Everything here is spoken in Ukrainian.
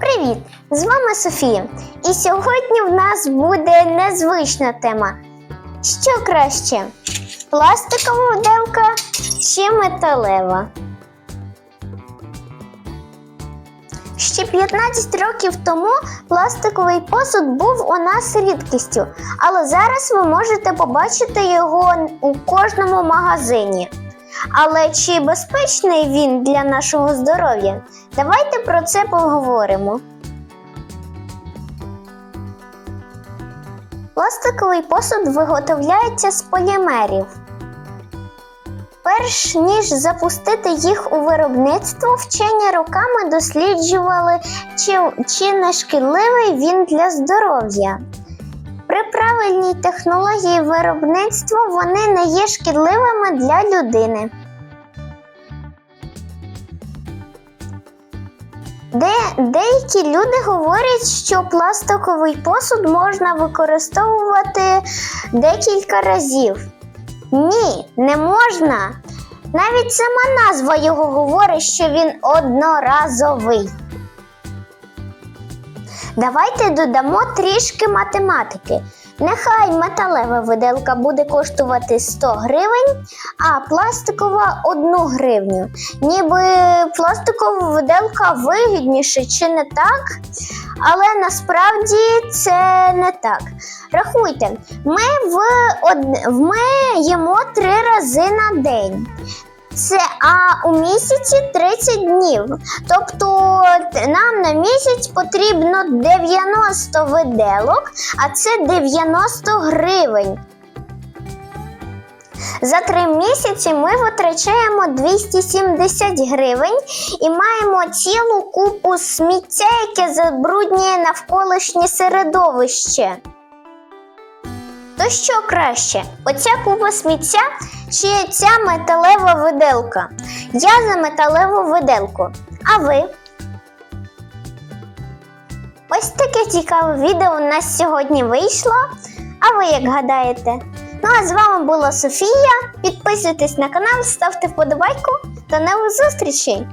Привіт! З вами Софія. І сьогодні в нас буде незвична тема. Що краще? Пластикова виделка чи металева? Ще 15 років тому пластиковий посуд був у нас рідкістю, але зараз ви можете побачити його у кожному магазині. Але чи безпечний він для нашого здоров'я? Давайте про це поговоримо. Пластиковий посуд виготовляється з полімерів. Перш ніж запустити їх у виробництво, вчені роками досліджували, чи, чи не шкідливий він для здоров'я. При правильній технології виробництва вони не є шкідливими для людини. Де, деякі люди говорять, що пластиковий посуд можна використовувати декілька разів. Ні, не можна. Навіть сама назва його говорить, що він одноразовий. Давайте додамо трішки математики. Нехай металева виделка буде коштувати 100 гривень, а пластикова 1 гривню. Ніби пластикова виделка вигідніше, чи не так? Але насправді це не так. Рахуйте, ми в од... ми їмо три рази на день. Це а у місяці 30 днів. Тобто нам на місяць потрібно 90 виделок, а це 90 гривень. За три місяці ми витрачаємо 270 гривень і маємо цілу купу сміття, яке забруднює навколишнє середовище. То що краще? Оця купа сміття чи ця металева виделка? Я за металеву виделку. А ви? Ось таке цікаве відео у нас сьогодні вийшло. А ви як гадаєте? Ну а з вами була Софія. Підписуйтесь на канал, ставте вподобайку. До нових зустрічей!